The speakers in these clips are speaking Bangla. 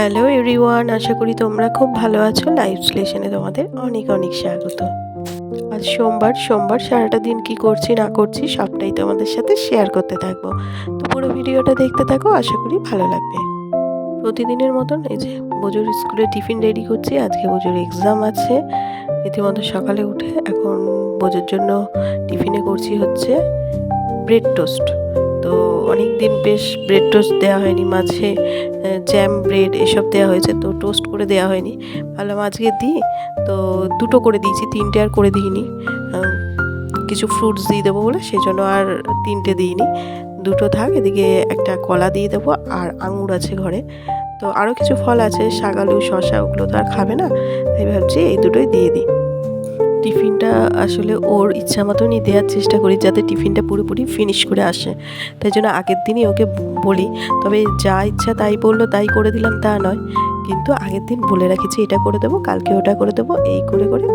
হ্যালো এভরিওয়ান আশা করি তোমরা খুব ভালো আছো। লাইভ স্লেশনে তোমাদের অনেক অনেক স্বাগত। আজ সোমবার সোমবার সারাটা দিন কি করছি, না করছি, সবটাই তোমাদের সাথে শেয়ার করতে থাকব। তো পুরো ভিডিওটা দেখতে থাকো, আশা করি ভালো লাগবে। প্রতিদিনের মতন এই যে বোজোর স্কুলে টিফিন রেডি করছি, আজকে বোজোর এক্সাম আছে। রীতিমতো সকালে উঠে এখন বোজোর জন্য টিফিনে করছি হচ্ছে ব্রেড টোস্ট তো অনেক দিন বেশ ব্রেড টোস্ট দেওয়া হয়নি, মাঝে জ্যাম ব্রেড এসব দেওয়া হয়েছে, তো টোস্ট করে দেওয়া হয়নি। ভাবলাম আজকে দিই, তো দুটো করে দিয়েছি, তিনটে আর করে দিইনি। কিছু ফ্রুটস দিয়ে দেবো বলে সেই জন্য আর তিনটে দিইনি। দুটো থাক, এদিকে একটা কলা দিয়ে দেবো, আর আঙুর আছে ঘরে। তো আরও কিছু ফল আছে শাকালু শশা ওগুলো তো আর খাবে না, তাই ভাবছি এই দুটোই দিয়ে দিই। টিফিনটা আসলে ওর ইচ্ছা মতনই দেওয়ার চেষ্টা করি যাতে টিফিনটা পুরোপুরি ফিনিশ করে আসে। তাই জন্য আগের দিনই ওকে বলি, তবে যা ইচ্ছা তাই বলল, তাই করে দিলাম তা নয়। কিন্তু আগের দিন বলে রাখেছি, এটা করে দেবো, কালকে ওটা করে দেবো, এই করে করে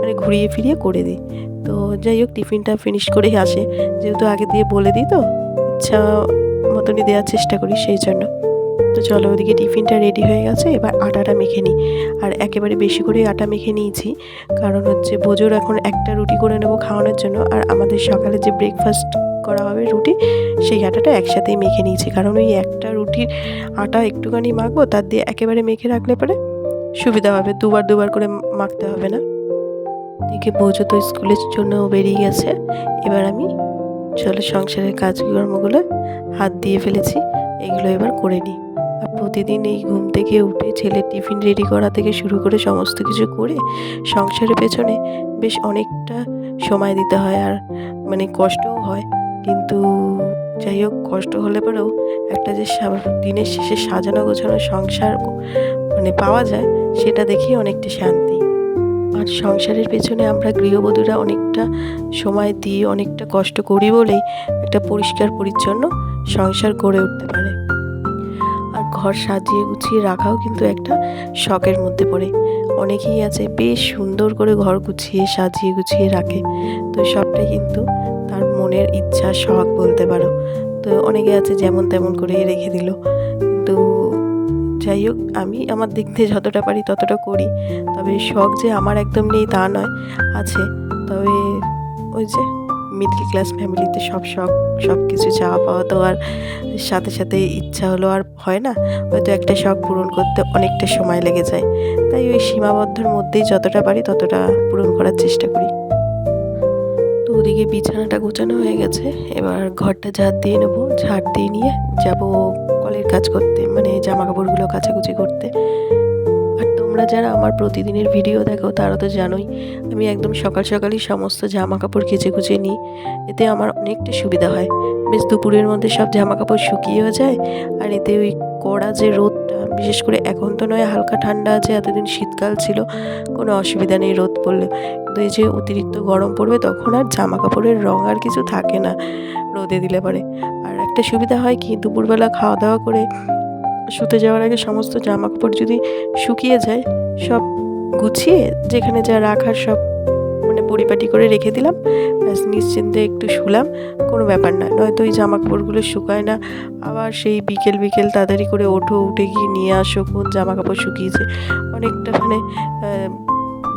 মানে ঘুরিয়ে ফিরিয়ে করে দিই। তো যাই হোক, টিফিনটা ফিনিশ করেই আসে। যেহেতু আগে দিয়ে বলে দিই তো, ইচ্ছা মতনই দেওয়ার চেষ্টা করি সেই জন্য। তো চলো ওদিকে টিফিনটা রেডি হয়ে গেছে, এবার আটাটা মেখে নিই। আর একেবারে বেশি করে আটা মেখে নিয়েছি, কারণ হচ্ছে বোজোর এখন একটা রুটি করে নেব খাওয়ানোর জন্য, আর আমাদের সকালে যে ব্রেকফাস্ট করা হবে রুটি, সেই আটাটা একসাথেই মেখে নিয়েছি। কারণ ওই একটা রুটির আটা একটুখানি মাখবো, তার দিয়ে একেবারে মেখে রাখলে পরে সুবিধা হবে, দুবার দুবার করে মাখতে হবে না। এদিকে বোঝো তো স্কুলের জন্য বেরিয়ে গেছে। এবার আমি, চলো সংসারের কাজকর্মগুলো হাত দিয়ে ফেলেছি, এগুলো এবার করে নিই। প্রতিদিন এই ঘুম থেকে উঠে ছেলের টিফিন রেডি করা থেকে শুরু করে সমস্ত কিছু করে সংসারের পেছনে বেশ অনেকটা সময় দিতে হয় আর মানে কষ্টও হয়। কিন্তু যাই হোক, কষ্ট হলে পরেও একটা যে দিনের শেষে সাজানো গোছানো সংসার মানে পাওয়া যায়, সেটা দেখেই অনেকটা শান্তি। আর সংসারের পেছনে আমরা গৃহবধূরা অনেকটা সময় দিয়ে অনেকটা কষ্ট করি বলেই একটা পরিষ্কার পরিচ্ছন্ন সংসার গড়ে উঠতে পারে। ঘর সাজিয়ে গুছিয়ে রাখাও কিন্তু একটা শখের মধ্যে পড়ে। অনেকেই আছে বেশ সুন্দর করে ঘর গুছিয়ে সাজিয়ে গুছিয়ে রাখে। তো সবটাই কিন্তু তার মনের ইচ্ছা, শখ বলতে পারো। তো অনেকে আছে যেমন তেমন করে রেখে দিল। তো যাই হোক, আমি আমার দিক থেকে যতটা পারি ততটা করি। তবে শখ যে আমার একদম নেই তা নয়, আছে। তবে ওই যে মিডল ক্লাস ফ্যামিলিতে সব শখ সব কিছু চাওয়া পাওয়া তো আর সাথে সাথে ইচ্ছা হলো আর হয় না? হয়তো একটা শখ পূরণ করতে অনেকটা সময় লেগে যায়। তাই ওই সীমাবদ্ধর মধ্যেই যতটা পারি ততটা পূরণ করার চেষ্টা করি। তো ওদিকে বিছানাটা গোছানো হয়ে গেছে। এবার ঘরটা ঝাড় দিয়ে নেব। ঝাড় দিয়ে নিয়ে যাব কলের কাজ করতে মানে জামা কাপড়গুলো কাচাকুচি করতে। আর তোমরা যারা আমার প্রতিদিনের ভিডিও দেখো তারা তো জানোই, আমি একদম সকাল সকালই সমস্ত জামা কাপড় কেচে কুচে নিই। এতে আমার অনেকটা সুবিধা হয়। বেশ দুপুরের মধ্যে সব জামা কাপড় শুকিয়েও যায়। আর এতে ওই কড়া যে রোদটা, বিশেষ করে এখন তো নয়, হালকা ঠান্ডা আছে, এতদিন শীতকাল ছিল, কোনো অসুবিধা নেই রোদ পড়লে। কিন্তু এই যে অতিরিক্ত গরম পড়বে, তখন আর জামা কাপড়ের রং আর কিছু থাকে না রোদে দিলে পরে। আর একটা সুবিধা হয় কি, দুপুরবেলা খাওয়া দাওয়া করে শুতে যাওয়ার আগে সমস্ত জামা কাপড় যদি শুকিয়ে যায়, সব গুছিয়ে যেখানে যা রাখার সব পরিপাটি করে রেখে দিলাম। ব্যাস, নিশ্চিন্তে একটু শুলাম, কোনো ব্যাপার না নয়তো ওই জামা কাপড়গুলো শুকায় না। আবার সেই বিকেল বিকেল তাড়াতাড়ি করে ওঠো, উঠে গিয়ে নিয়ে আসো, কোন জামা কাপড় শুকিয়েছে। অনেকটা মানে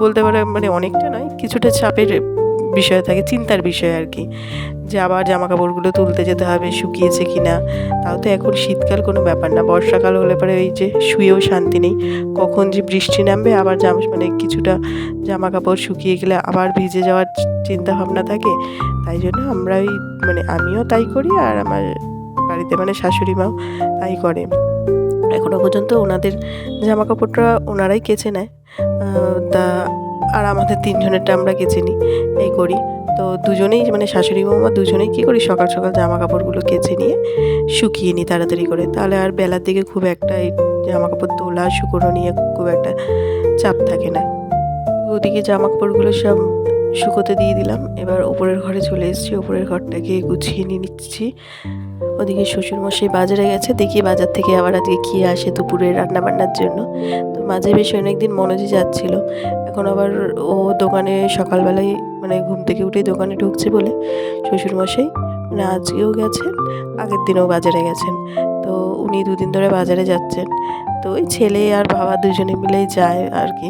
বলতে পারে মানে অনেকটা নয়, কিছুটা চাপের বিষয় থাকে, চিন্তার বিষয় আর কি। যে আবার জামা কাপড়গুলো তুলতে যেতে হবে, শুকিয়েছে কি না তাও তো এখন শীতকাল কোনো ব্যাপার না। বর্ষাকাল হলে পরে ওই যে শুয়েও শান্তি নেই। কখন যে বৃষ্টি নামবে, আবার জামা মানে কিছুটা জামা কাপড় শুকিয়ে গেলে আবার ভিজে যাওয়ার চিন্তা ভাবনা থাকে। তাই জন্য আমরা ওই মানে আমিও তাই করি আর আমার বাড়িতে মানে শাশুড়ি মাও তাই করে। এখনও পর্যন্ত ওনাদের জামা কাপড়টা ওনারাই কেচে নেয়। তা আর আমাদের তিনজনেরটা আমরা কেচে নিই এই করি। তো দুজনেই মানে শাশুড়ি বৌমা দুজনেই কী করি? সকাল সকাল জামা কাপড়গুলো কেচে নিয়ে শুকিয়ে নিই তাড়াতাড়ি করে। তাহলে আর বেলার দিকে খুব একটা এই জামা কাপড় তোলা শুকোনো নিয়ে খুব একটা চাপ থাকে না। ওদিকে জামা কাপড়গুলো সব শুকোতে দিয়ে দিলাম। এবার উপরের ঘরে চলে এসেছি। উপরের ঘরটাকে গুছিয়ে নিয়ে নিচ্ছি। ওদিকে শ্বশুরমশাই বাজারে গেছে, দেখি বাজার থেকে আবার আজকে কী আসে দুপুরে রান্না বান্নার জন্য। তো মাঝে বেশ অনেকদিন মনোজি যাচ্ছিল। এখন আবার ও দোকানে সকালবেলায় মানে ঘুম থেকে উঠেই দোকানে ঢুকছে বলে শ্বশুরমশাই। মানে আজকেও গেছেন, আগের দিনও বাজারে গেছেন। তো উনি দুদিন ধরে বাজারে যাচ্ছেন। তো ওই ছেলে আর বাবা দুজনে মিলেই যায় আর কি।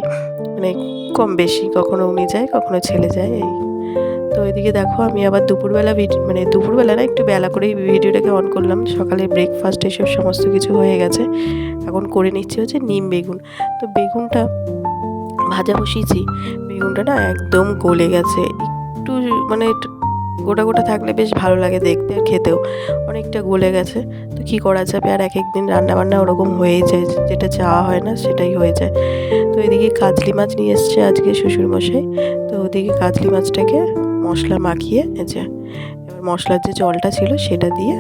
মানে কম বেশি কখনো উনি যায়, কখনো ছেলে যায়, এই তো এদিকে দেখো, আমি আবার দুপুরবেলা মানে দুপুরবেলা না একটু বেলা করেই ভিডিওটাকে অন করলাম। সকালে ব্রেকফাস্ট এসব সমস্ত কিছু হয়ে গেছে। এখন করে নিচ্ছি হচ্ছে নিম বেগুন। তো বেগুনটা ভাজা বসিয়েছি। বেগুনটা না একদম গলে গেছে। একটু মানে গোটা গোটা থাকলে বেশ ভালো লাগে দেখতে আর খেতেও। অনেকটা গলে গেছে। তো কী করা যাবে? আর এক একদিন রান্না বান্না ওরকম হয়েই যায়। যেটা চাওয়া হয় না সেটাই হয়ে যায়। তো এদিকে কাজলি মাছ নিয়ে এসছে আজকে শ্বশুরমশাই। তো ওদিকে কাজলি মাছটাকে মশলা মাখিয়ে যে এবার মশলার যে জলটা ছিল সেটা দিয়ে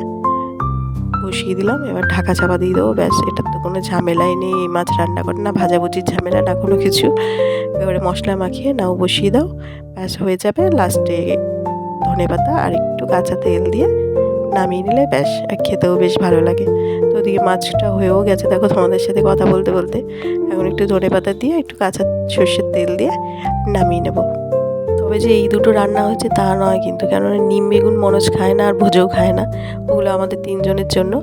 বসিয়ে দিলাম। এবার ঢাকা চাপা দিয়ে দেবো, ব্যাস। এটার তো কোনো ঝামেলাই নেই, এই মাছ রান্না করে, না ভাজাভুজির ঝামেলা, না কোনো কিছু। এবারে মশলা মাখিয়ে নাও, বসিয়ে দাও। ব্যাস, হয়ে যাবে লাস্টে ধনে পাতা আর একটু কাঁচা তেল দিয়ে নামিয়ে নিলে ব্যাস খেতেও বেশ ভালো লাগে। তো ওদিকে মাছটা হয়েও গেছে। দেখো তোমাদের সাথে কথা বলতে বলতে। এখন একটু ধনে পাতা দিয়ে, একটু কাঁচা সর্ষের তেল দিয়ে নামিয়ে নেব। তবে যে এই দুটো রান্না হয়েছে তা নয় কিন্তু কেননা নিম বেগুন মনোজ খায় না আর ভোজও খায় না। ওগুলো আমাদের তিনজনের জন্য।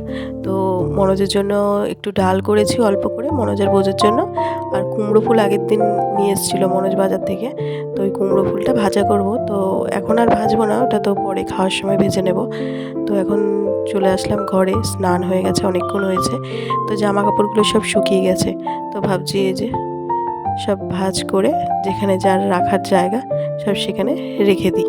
তো মনোজের জন্য একটু ডাল করেছি অল্প করে মনোজের ভোজের জন্য। আর কুমড়ো ফুল আগের দিন নিয়ে এসেছিল মনোজ বাজার থেকে। তো ওই কুমড়ো ফুলটা ভাজা করব। তো এখন আর ভাজবো না, ওটা তো পরে খাওয়ার সময় ভেজে নেব। তো এখন চলে আসলাম ঘরে, স্নান হয়ে গেছে, অনেকক্ষণ হয়েছে। তো জামা কাপড়গুলো সব শুকিয়ে গেছে। তো ভাবছি এই যে সব ভাজ করে যেখানে যার রাখার জায়গা, সব সেখানে রেখে দিই।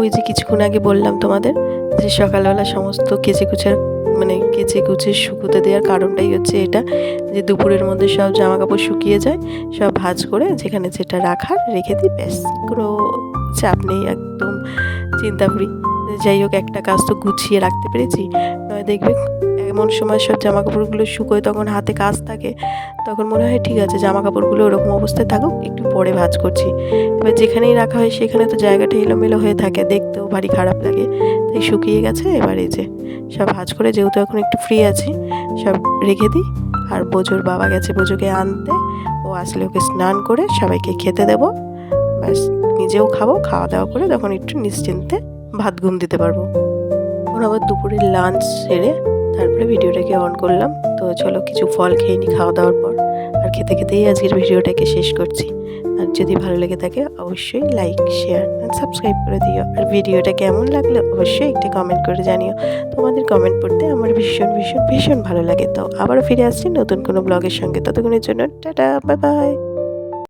ওই যে কিছুক্ষণ আগে বললাম তোমাদের যে সকালবেলা সমস্ত কেচে কুচার মানে কেচে কুচে শুকোতে দেওয়ার কারণটাই হচ্ছে এটা, যে দুপুরের মধ্যে সব জামা কাপড় শুকিয়ে যায়, সব ভাজ করে যেখানে যেটা রাখার রেখে দিই, ব্যাস। কোনো চাপ নেই, একদম চিন্তা ফ্রি যাই হোক, একটা কাজ তো গুছিয়ে রাখতে পেরেছি। নয় দেখবে এমন সময় সব জামা কাপড়গুলো শুকোয়, তখন হাতে কাজ থাকে, তখন মনে হয় ঠিক আছে জামা কাপড়গুলো ওরকম অবস্থায় থাকুক, একটু পরে ভাজ করছি। এবার যেখানেই রাখা হয় সেখানে তো জায়গাটা এলোমেলো হয়ে থাকে, দেখতেও ভারী খারাপ লাগে। তাই শুকিয়ে গেছে, এবার এই যে সব ভাজ করে, যেহেতু এখন একটু ফ্রি আছি, সব রেখে দিই। আর বোঝোর বাবা গেছে বোঝোকে আনতে, ও আসলে ওকে স্নান করে সবাইকে খেতে দেবো। ব্যাস, নিজেও খাব খাওয়া দাওয়া করে তখন একটু নিশ্চিন্তে ভাত ঘুম দিতে পারব। এখন আবার দুপুরের লাঞ্চ সেরে তারপরে ভিডিওটাকে অন করলাম। তো চলো কিছু ফল খেয়ে নিই খাওয়া দাওয়ার পর। আর খেতে খেতেই আজকের ভিডিওটাকে শেষ করছি। আর যদি ভালো লেগে থাকে, অবশ্যই লাইক শেয়ার অ্যান্ড সাবস্ক্রাইব করে দিও। আর ভিডিওটা কেমন লাগল, অবশ্যই একটি কমেন্ট করে জানিও। তোমাদের কমেন্ট পড়তে আমার ভীষণ ভীষণ ভীষণ ভালো লাগে। তো আবারও ফিরে আসছি নতুন কোনো ব্লগের সঙ্গে। ততক্ষণের জন্য টাটা বাই বাই